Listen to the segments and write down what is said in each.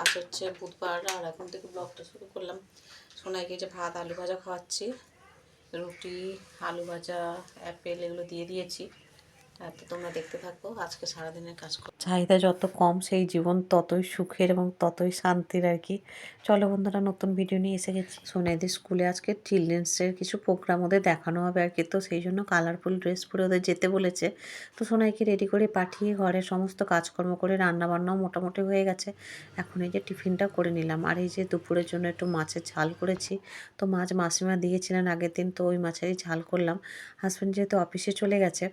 আজ হচ্ছে, বুধবার আর এখন থেকে ব্লগটা শুরু করলাম। সোনাইকে যে ভাত, আলু ভাজা খাওয়াচ্ছি, রুটি, আলু ভাজা অ্যাপেল এগুলো দিয়ে দিয়েছি। তারপর তোমরা দেখতে থাকো, আজকে সারাদিনের কাজ চাহিদা যত কম, সেই জীবন ততই সুখের এবং ততই শান্তির আর কি। চলো বন্ধুরা, নতুন ভিডিও নিয়ে এসে গেছি। সোনাইদের স্কুলে আজকে চিলড্রেন্সের কিছু প্রোগ্রাম ওদের দেখানো হবে আর কি। তো সেই জন্য কালারফুল ড্রেস পরে ওদের যেতে বলেছে। তো সোনাইকে রেডি করে পাঠিয়ে ঘরের সমস্ত কাজকর্ম করে রান্নাবান্নাও মোটামুটি হয়ে গেছে। এখন এই যে টিফিনটা করে নিলাম। আর এই যে দুপুরের জন্য একটু মাছের ঝাল করেছি। তো মাছ মাসিমা দিয়েছিলেন আগের দিন, তো ওই মাছেরই ঝাল করলাম। হাজব্যান্ড যেহেতু অফিসে চলে গেছে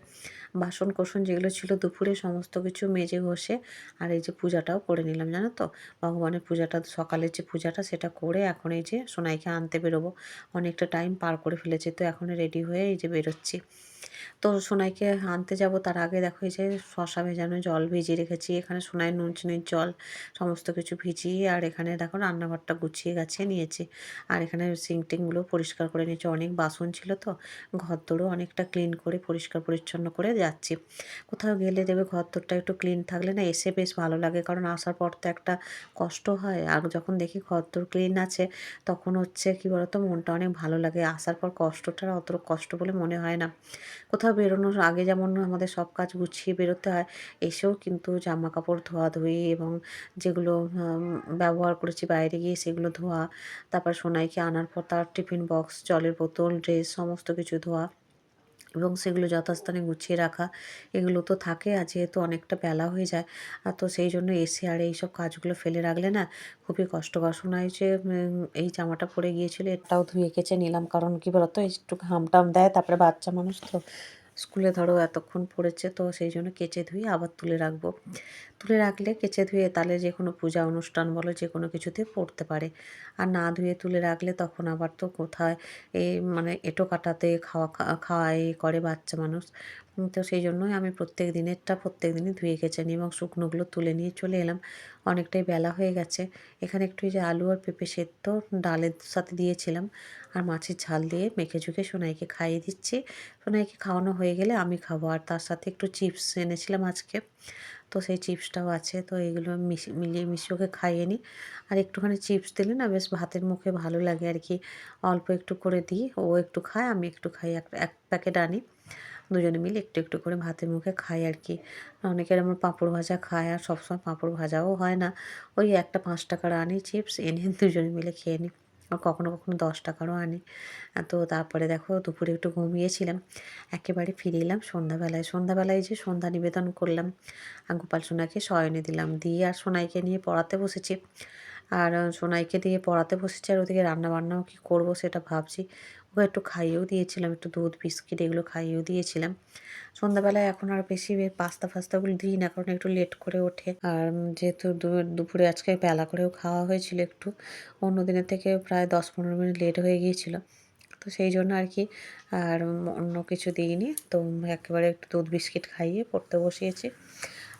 বাসন কোসন যেগুলো ছিল দুপুরে সমস্ত কিছু মেজে ঘষে আর এই যে পূজাটাও করে নিলাম, জানো তো? ভগবানের পূজাটা, সকালের যে পূজাটা সেটা করে এখন এই যে সোনাইকে আনতে বেরোবো। অনেকটা টাইম পার করে ফেলেছে, তো এখন রেডি হয়ে এই যে বেরোচ্ছি। তো সোনাইকে আনতে যাব, তার আগে দেখো এই যে শশা ভেজানো জল ভিজিয়ে রেখেছি, এখানে সোনাই নুন চিনির জল, সমস্ত কিছু ভিজিয়ে আর এখানে দেখো রান্নাঘরটা গুছিয়ে গাছিয়ে নিয়েছি। আর এখানে সিং টিংগুলো পরিষ্কার করে নিয়েছি, অনেক বাসন ছিল তো ঘর দোরও অনেকটা ক্লিন করে পরিষ্কার পরিচ্ছন্ন করে যাচ্ছি। কোথাও গেলে দেবে ঘর দোরটা একটু ক্লিন থাকলে না এসে বেশ ভালো লাগে। কারণ আসার পর তো একটা কষ্ট হয়। আর যখন দেখি ঘর দোর ক্লিন আছে, তখন হচ্ছে কি বলতো, মনটা অনেক ভালো লাগে। আসার পর কষ্টটা অত কষ্ট বলে মনে হয় না। কোথাও বেরোনোর আগে যেমন আমাদের সব কাজ গুছিয়ে বেরোতে হয়, এসেও কিন্তু জামা কাপড় ধোয়াধুয়ি এবং যেগুলো ব্যবহার করেছি বাইরে গিয়ে সেগুলো ধোয়া, তারপর সোনাইকে আনার পর তার টিফিন বক্স জলের বোতল ড্রেস সমস্ত কিছু ধোয়া। এবং সেগুলো যথাস্থানে গুছিয়ে রাখা, এগুলো তো থাকে আর যেহেতু অনেকটা বেলা হয়ে যায়, আর তো সেই জন্য এসে আর এইসব কাজগুলো ফেলে রাখলে না খুবই কষ্টকর। শোনা হয়েছে এই জামাটা পরে গিয়েছিল এটাও ধুয়ে কেচে নিলাম। কারণ কী বলতো, একটু ঘাম টাম দেয়, তারপরে বাচ্চা মানুষ তো স্কুলে ধরো এতক্ষণ পড়েছে, তো সেই জন্য কেচে ধুয়ে আবার তুলে রাখব। তুলে রাখলে কেচে ধুয়ে তাহলে যে কোনো পূজা অনুষ্ঠান বলো, যে কোনো কিছুতে পড়তে পারে। আর না ধুয়ে তুলে রাখলে তখন আবার তো কোথায় এই মানে এটো কাটাতে খাওয়া খাওয়াই করে বাচ্চা মানুষ। তো সেই জন্যই আমি প্রত্যেক দিনেরটা প্রত্যেক দিনই ধুয়ে কেচে নিই এবং শুকনোগুলো তুলে নিয়ে চলে এলাম। অনেকটাই বেলা হয়ে গেছে। এখানে একটু যে আলু আর পেঁপে সেদ্ধ ডালের সাথে দিয়েছিলাম আর মাছের ঝাল দিয়ে মেখে ঝুঁকে সোনাইকে খাইয়ে দিচ্ছি। সোনাইকে খাওয়ানো হয়ে গেলে আমি খাব আর তার সাথে একটু চিপস এনেছিলাম আজকে। তো সেই চিপসটাও আছে। তো এগুলো মিলিয়ে মিশিয়ে ওকে খাইয়ে নিই। আর একটুখানি চিপস দিলে না বেশ ভাতের মুখে ভালো লাগে আর কি। অল্প একটু করে দিই। ও একটু খায়, আমি একটু খাই। এক প্যাকেট আনি। দুজনে মিলে একটু একটু করে ভাতের মুখে খাই আর কি। অনেকের আমার পাঁপড় ভাজা খায় আর সবসময় পাঁপড় ভাজাও হয় না। ওই একটা পাঁচ টাকার আনি চিপস, এনে দুজনে মিলে খেয়ে নিই আর কখনো কখনো দশ টাকারও আনি। তো তারপরে দেখো দুপুরে একটু ঘুমিয়েছিলাম। একেবারে ফিরে এলাম সন্ধ্যাবেলায়। সন্ধ্যাবেলায় যে সন্ধ্যা নিবেদন করলাম গোপাল সোনাকে শয়নে দিলাম। দিয়ে আর সোনাইকে নিয়ে পড়াতে বসেছি। আর সোনাইকে দিয়ে পড়াতে বসেছি আর ওদিকে রান্নাবান্নাও কী করব সেটা ভাবছি। ওকে একটু খাইয়েও দিয়েছিলাম, একটু দুধ, বিস্কিট এগুলো খাইয়েও দিয়েছিলাম। সন্ধ্যাবেলায় এখন আর বেশি পাস্তা ফাস্তাগুলো দিই না, কারণ একটু লেট করে ওঠে। আর যেহেতু দুপুরে আজকে বেলা করেও খাওয়া হয়েছিল একটু, অন্য দিনের থেকে প্রায় দশ পনেরো মিনিট লেট হয়ে গিয়েছিল। তো সেই জন্য আর কি, আর অন্য কিছু দিইনি। তো একেবারে একটু দুধ, বিস্কিট খাইয়ে পড়তে বসিয়েছি।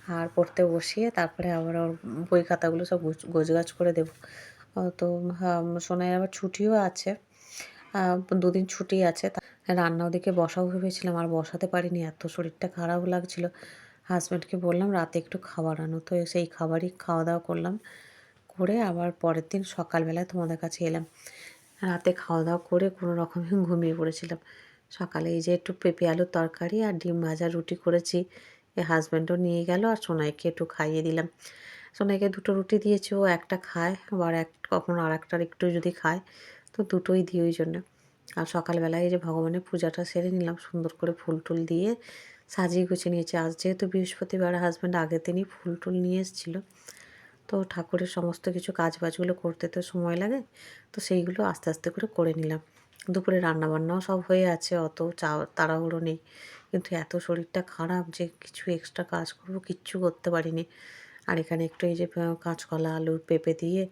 আর পড়তে বসিয়ে তারপরে আবার ওর বই খাতাগুলো সব গোছগাছ করে দেবো। তো সোনাই আবার ছুটিও আছে। দুদিন ছুটি আছে। রান্না ওদিকে বসাও ভেবেছিলাম, আর বসাতে পারিনি। এত শরীরটা খারাপ লাগছিল। হাজব্যান্ডকে বললাম, রাতে একটু খাবার আনো। তো সেই খাবারই খাওয়া দাওয়া করলাম। করে আবার পরের দিন সকালবেলায় তোমাদের কাছে এলাম। রাতে খাওয়া দাওয়া করে কোনো রকমে ঘুমিয়ে পড়েছিলাম। সকালে এই যে একটু পেঁপে আলুর তরকারি আর ডিম ভাজা রুটি করেছি। হাজব্যান্ডও নিয়ে গেল আর সোনাইকে একটু খাইয়ে দিলাম। সোনাইকে দুটো রুটি দিয়েছি, ও একটা খায়, আবার এক, কখনো আর একটার একটু যদি খায়, তো দুটোই দিই ওই জন্য। আর সকালবেলায় এই যে ভগবানের পূজাটা সেরে নিলাম, সুন্দর করে ফুল টুল দিয়ে সাজিয়ে গুছিয়ে নিয়েছি। আজ যেহেতু বৃহস্পতিবার হাজব্যান্ড আগের দিনই ফুল টুল নিয়ে এসেছিল। তো ঠাকুরের সমস্ত কিছু কাজ বাজগুলো করতে তো সময় লাগে, তো সেইগুলো আস্তে আস্তে করে করে নিলাম। দুপুরে রান্নাবান্নাও সব হয়ে আছে, অত চা, তাড়াহুড়ো নেই। কিন্তু এত শরীরটা খারাপ যে কিছু এক্সট্রা কাজ করব, কিচ্ছু করতে পারিনি। আর এখানে একটু এই যে কাঁচকলা আলু পেঁপে দিয়ে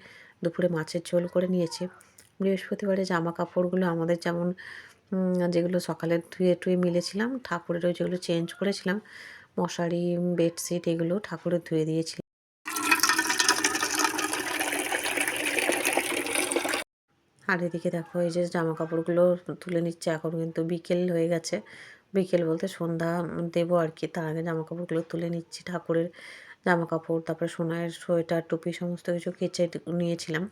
দুপুরে মাছের ঝোল করে নিয়েছি। বৃহস্পতিবারে জামা কাপড়গুলো আমাদের যেমন যেগুলো সকালে ধুয়ে টুয়ে মিলেছিলাম, ঠাকুরেরও যেগুলো চেঞ্জ করেছিলাম, মশারি বেডশিট এগুলো ঠাকুরের ধুয়ে দিয়েছিলাম আর এদিকে দেখো, এই যে জামা কাপড়গুলো তুলে নিচ্ছে, এখন কিন্তু বিকেল হয়ে গেছে। বিকেল বলতে সন্ধ্যা দেবো আর কি। তার আগে জামা কাপড়গুলো তুলে নিচ্ছি ঠাকুরের জামা কাপড় তারপরে সোনার সোয়েটার, টুপি, সমস্ত কিছু কেচে নিয়েছিলাম।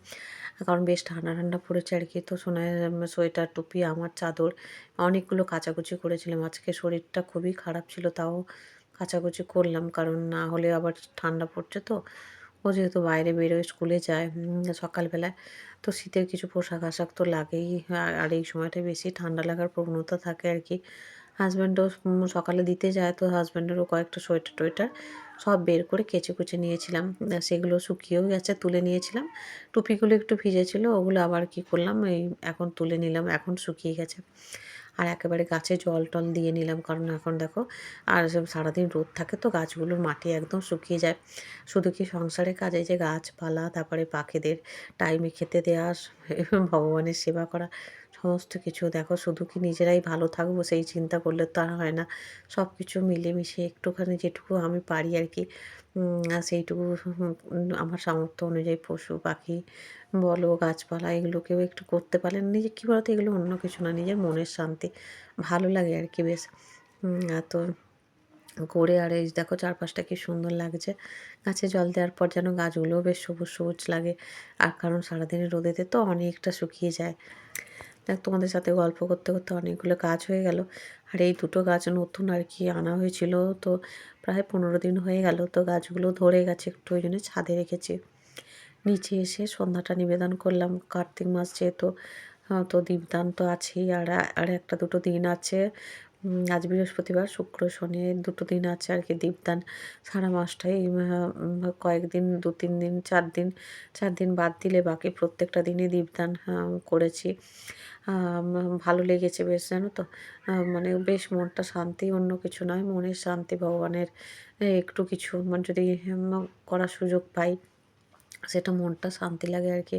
কারণ বেশ ঠান্ডা ঠান্ডা পড়েছে আর কি। তো সোনার সোয়েটার, টুপি, আমার চাদর অনেকগুলো কাচাকুচি করেছিলাম। আজকে শরীরটা খুবই খারাপ ছিল, তাও কাচাকুচি করলাম। কারণ না হলে আবার ঠান্ডা পড়ছে তো। ও যেহেতু বাইরে বেরোয়, স্কুলে যায় সকালবেলায় তো শীতের কিছু পোশাক আশাক তো লাগেই। আর- এই সময়টা বেশি ঠান্ডা লাগার প্রবণতা থাকে আর কি। হাজব্যান্ডও সকালে দিতে যায়, তো হাজব্যান্ডেরও কয়েকটা সোয়েটার টোয়েটার সব বের করে কেচে কুচে নিয়েছিলাম। সেগুলো শুকিয়েও গেছে, তুলে নিয়েছিলাম। টুপিগুলো একটু ভিজেছিল, ওগুলো আবার কি করলাম, এই এখন তুলে নিলাম, এখন শুকিয়ে গেছে। আর একেবারে গাছে জল টল দিয়ে নিলাম, কারণ এখন দেখো, আর সারাদিন রোদ থাকে তো গাছগুলোর মাটি একদম শুকিয়ে যায়। শুধু কি সংসারের কাজে যে গাছপালা, তারপরে পাখিদের টাইমে খেতে দেওয়া ভগবানের সেবা করা সমস্ত কিছু। দেখো শুধু কি নিজেরাই ভালো থাকব সেই চিন্তা করলে তো আর হয় না। সব কিছু মিলেমিশে একটুখানি যেটুকু আমি পারি আর কি। সেইটুকু আমার সামর্থ্য অনুযায়ী পশু পাখি বলো গাছপালা এগুলোকেও একটু করতে পারলেন নিজে কী বলতো এগুলো অন্য কিছু না নিজের মনের শান্তি। ভালো লাগে আর কি বেশ। উম, আর তো করে আর এই দেখো চারপাশটা কি সুন্দর লাগছে। গাছে জল দেওয়ার পর যেন গাছগুলোও বেশ সবুজ সবুজ লাগে। আর কারণ সারাদিনের রোদেতে তো অনেকটা শুকিয়ে যায়। দেখ, তোমাদের সাথে গল্প করতে করতে অনেকগুলো গাছ হয়ে গেল। আর এই দুটো গাছ নতুন আর কি আনা হয়েছিল, তো প্রায় পনেরো দিন হয়ে গেল, তো গাছগুলো ধরে গেছে একটু, ওই জন্য ছাদে রেখেছি। নিচে এসে সন্ধ্যাটা নিবেদন করলাম, কার্তিক মাস যেহেতু তো দীপদান তো আছেই, আর আর একটা দুটো দিন আছে আজ বৃহস্পতিবার, শুক্র, শনি দুটো দিন আছে আর কি দীপদান সারা মাসটাই। কয়েকদিন, দু, তিন দিন, চার দিন চার দিন বাদ দিলে বাকি প্রত্যেকটা দিনই দীপদান করেছি। ভালো লেগেছে বেশ, জানো তো? মানে বেশ মনটা শান্তি, অন্য কিছু নয়। মনের শান্তি, ভগবানের একটু কিছু মানে যদি করার সুযোগ পাই। সেটা মনটা শান্তি লাগে আর কি।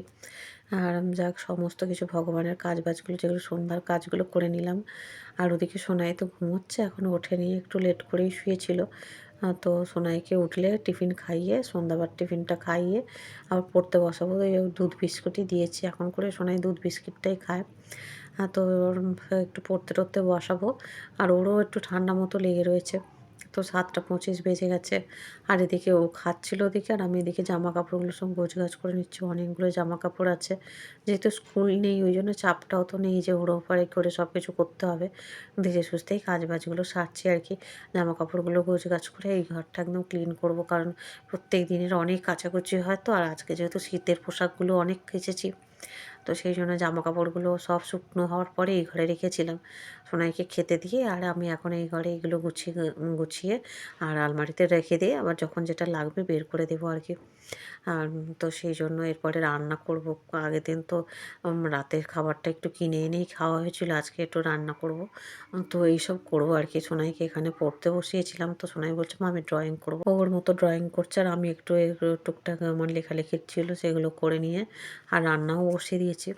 আর যাক, সমস্ত কিছু ভগবানের কাজ বাজগুলো যেগুলো সন্ধ্যার কাজগুলো করে নিলাম। আর ওদিকে সোনাই তো ঘুমোচ্ছে এখনও ওঠেনি, একটু লেট করেই শুয়েছিল। তো সোনাইকে উঠলে টিফিন খাইয়ে, সন্ধ্যাবার টিফিনটা খাইয়ে আবার পড়তে বসাবো। দুধ বিস্কুটই দিয়েছি, এখন করে সোনাই দুধ বিস্কিটটাই খায়। তো একটু পড়তে টড়তে বসাবো। আর ওরও একটু ঠান্ডা মতো লেগে রয়েছে। তো সাতটা পঁচিশ বেজে গেছে। আর এদিকে ও খাচ্ছিল ওদিকে আর আমি এদিকে জামা কাপড়গুলো সব গোছ গাছ করে নিচ্ছি। অনেকগুলো জামা কাপড় আছে। যেহেতু স্কুল নেই, ওই জন্য চাপটাও তো নেই যে ওড়ো পাড়ে করে সব কিছু করতে হবে। ধীরে সুস্থেই কাজ বাজগুলো সারছি আর কি। জামা কাপড়গুলো গোছ গাছ করে এই ঘরটা একদম ক্লিন করব, কারণ প্রত্যেক দিনের অনেক কাচাকুচি হয় তো। আর আজকে যেহেতু শীতের পোশাকগুলো অনেক কেচেছি তো সেই জন্য জামা কাপড়গুলো সব শুকনো হওয়ার পরে এই ঘরে রেখেছিলাম। সোনাইকে খেতে দিয়ে আর আমি এখন এই ঘরে এগুলো গুছিয়ে গুছিয়ে আর আলমারিতে রেখে দিয়ে আবার যখন যেটা লাগবে বের করে দেবো আর কি। আর তো সেই জন্য এরপরে রান্না করব। আগের দিন তো রাতের খাবারটা একটু কিনে এনেই খাওয়া হয়েছিল, আজকে একটু রান্না করব। তো এইসব করব আর কি। সোনাইকে এখানে পড়তে বসিয়েছিলাম তো সোনাই বলছে, মা, আমি ড্রয়িং করব। ওর মতো ড্রয়িং করছে আর আমি একটু টুকটাক আমার লেখালেখির ছিল সেগুলো করে নিয়ে আর রান্নাও বসিয়ে দিয়েছি।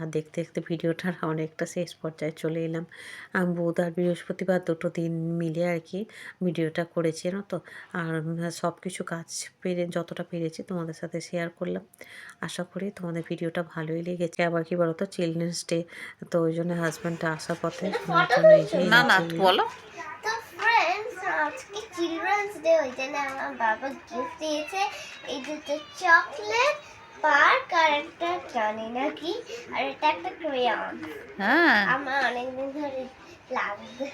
আর দেখতে দেখতে ভিডিওটার অনেকটা শেষ পর্যায়ে চলে এলাম। আমি বুধ আর বৃহস্পতিবার দুটো দিন মিলে আর কি ভিডিওটা করেছি জানো তো? আর সব কিছু কাজ পেরে যতটা পেরেছি তোমাদের সাথে শেয়ার করলাম। আশা করি তোমাদের ভিডিওটা ভালোই লেগেছে। আবার কি বলতো? চিলড্রেন্স ডে তো ওই জন্য হাজব্যান্ডটা আসার পথে না না বলো। আজকে চিলড্রেন্স ডে ওই জন্য আমার বাবা গিফট দিয়েছে। এই দুটো চকলেট পার্ক আর একটা জানি না কি আর এটা একটা ক্রেয়ন হ্যাঁ। আমার অনেকদিন ধরে লাগবে।